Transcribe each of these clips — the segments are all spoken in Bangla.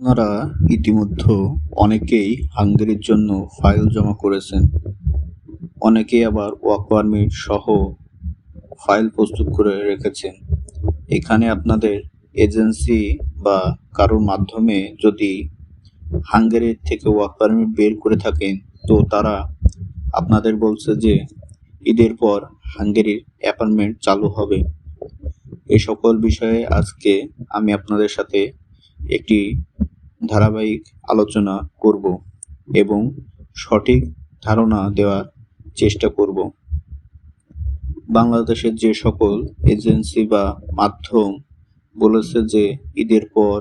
আপনারা ইতিমধ্যে অনেকেই হাঙ্গেরির জন্য ফাইল জমা করেছেন। অনেকেই আবার ওয়ার্ক পারমিট সহ ফাইল প্রস্তুত করে রেখেছেন। এখানে আপনাদের এজেন্সি বা কারোর মাধ্যমে যদি হাঙ্গেরির থেকে ওয়ার্ক পারমিট বের করে থাকেন, তো তারা আপনাদের বলছে যে ঈদের পর হাঙ্গেরির অ্যাপার্টমেন্ট চালু হবে। এ সকল বিষয়ে আজকে আমি আপনাদের সাথে একটি ধারাবাহিক আলোচনা করব এবং সঠিক ধারণা দেওয়ার চেষ্টা করব। বাংলাদেশের যে সকল এজেন্সি বা মাধ্যম বলেছে যে ঈদের পর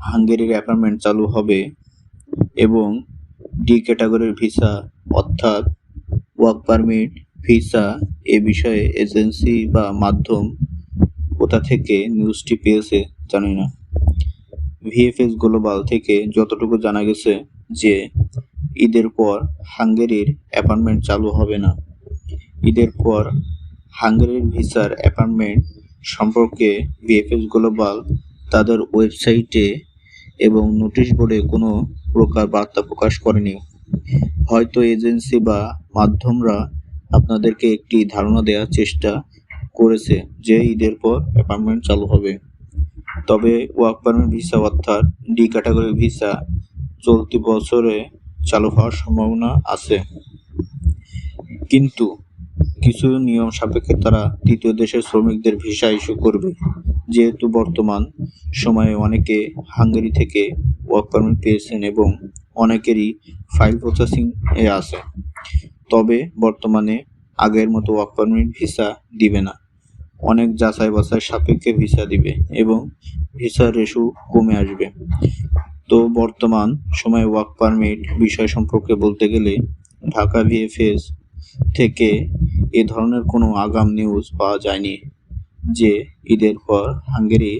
হাঙ্গেরির অ্যাপার্টমেন্ট চালু হবে এবং ডি ক্যাটাগরির ভিসা অর্থাৎ ওয়ার্ক পারমিট ভিসা এ বিষয়ে এজেন্সি বা মাধ্যম কোথা থেকে নিউজটি পেয়েছে জানি না। ভিএফএস গ্লোবাল থেকে যতটুকু জানা গেছে যে, ঈদের পর হাঙ্গেরির অ্যাপার্টমেন্ট চালু হবে না। ঈদের পর হাঙ্গেরির ভিসার অ্যাপার্টমেন্ট সম্পর্কে ভিএফএস গ্লোবাল তাদের ওয়েবসাইটে এবং নোটিশ বোর্ডে কোনো প্রকার বার্তা প্রকাশ করেনি। হয়তো এজেন্সি বা মাধ্যমরা আপনাদেরকে একটি ধারণা দেওয়ার চেষ্টা করেছে যে, ঈদের পর অ্যাপার্টমেন্ট চালু হবে। তবে ওয়ার্ক পারমিট ভিসা অর্থাৎ ডি ক্যাটাগরি ভিসা চলতি বছরে চালু হওয়ার সম্ভাবনা আছে। কিন্তু কিছু নিয়ম সাপেক্ষে তারা তৃতীয় দেশের শ্রমিকদের ভিসা ইস্যু করবে। যেহেতু বর্তমান সময়ে অনেকে হাঙ্গেরি থেকে ওয়ার্ক পারমিট পেয়েছেন এবং অনেকেরই ফাইল প্রসেসিং এ আছে। তবে বর্তমানে আগের মতো ওয়ার্ক পারমিট ভিসা দিবে না। অনেক যাচাই বাছাই সাপেক্ষে ভিসা দিবে এবং ভিসার রেশু কমে আসবে। তো বর্তমান সময়ে ওয়ার্ক পারমিট বিষয় সম্পর্কে বলতে গেলে ঢাকা ভিএফএস থেকে এ ধরনের কোনো আগাম নিউজ পাওয়া যায়নি যে ঈদের পর হাঙ্গেরি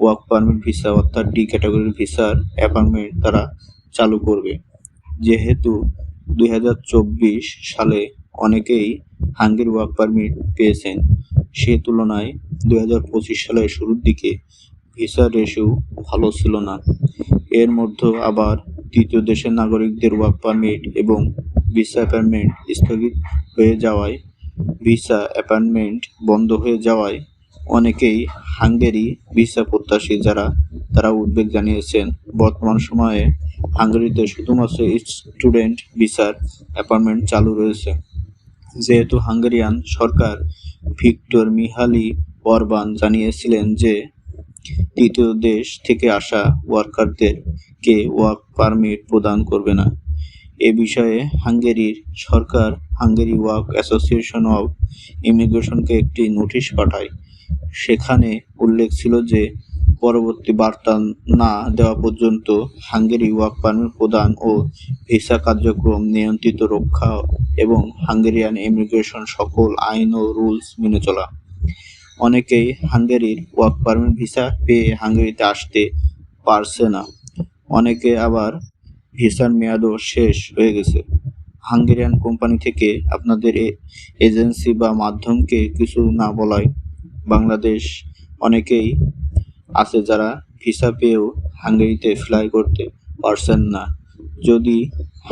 ওয়ার্ক পারমিট ভিসা অর্থাৎ ডি ক্যাটাগরির ভিসার অ্যাপার্টমেন্ট তারা চালু করবে। যেহেতু দুই হাজার চব্বিশ সালে অনেকেই হাঙ্গেরি ওয়ার্ক পারমিট পেয়েছেন সে তুলনায় দুই হাজার পঁচিশ সালের শুরুর দিকে ভিসা রেশিও ভালো ছিল না। এর মধ্যে আবার তৃতীয় দেশের নাগরিকদের ওয়ার্ক পারমিট এবং ভিসা অ্যাপয়েন্টমেন্ট স্থগিত হয়ে যাওয়ায় ভিসা অ্যাপয়েন্টমেন্ট বন্ধ হয়ে যাওয়ায় অনেকেই হাঙ্গেরি ভিসা প্রত্যাশী যারা, তারা উদ্বেগ জানিয়েছেন। বর্তমান সময়ে হাঙ্গেরিতে শুধুমাত্র স্টুডেন্ট ভিসার অ্যাপয়েন্টমেন্ট চালু রয়েছে। যেহেতু হাঙ্গেরিয়ান সরকার ভিক্টর মিহালি অরবান জানিয়েছিলেন যে তৃতীয় দেশ থেকে আসা ওয়ার্কারদেরকে ওয়ার্ক পারমিট প্রদান করবে না। এ বিষয়ে হাঙ্গেরির সরকার হাঙ্গেরি ওয়ার্ক অ্যাসোসিয়েশন অব ইমিগ্রেশনকে একটি নোটিশ পাঠায়। সেখানে উল্লেখ ছিল যে পরবর্তী বার্তা না দেওয়া পর্যন্ত হাঙ্গেরি ওয়ার্ক পারমিট প্রদান ও ভিসা কার্যক্রম নিয়ন্ত্রিত রক্ষা এবং হাঙ্গেরিয়ান ইমিগ্রেশন সকল আইন ও রুলস মেনে চলা। অনেকেই হাঙ্গেরির ওয়ার্ক পারমিট ভিসা পেয়ে হাঙ্গেরিতে আসতে পারছে না। অনেকে আবার ভিসার মেয়াদও শেষ হয়ে গেছে। হাঙ্গেরিয়ান কোম্পানি থেকে আপনাদের এজেন্সি বা মাধ্যমকে কিছু না বলায় বাংলাদেশ অনেকেই আছে যারা ভিসা পেয়েও হাঙ্গেরিতে ফ্লাই করতে পারছেন না। যদি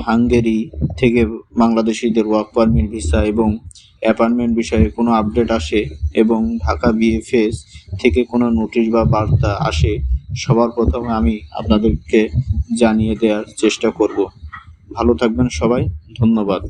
হাঙ্গেরি থেকে বাংলাদেশিদের ওয়ার্ক পারমিট ভিসা এবং অ্যাপার্টমেন্ট বিষয়ে কোনো আপডেট আসে এবং ঢাকা বিএফএস থেকে কোনো নোটিশ বা বার্তা আসে, সবার প্রথমে আমি আপনাদেরকে জানিয়ে দেওয়ার চেষ্টা করব। ভালো থাকবেন সবাই, ধন্যবাদ।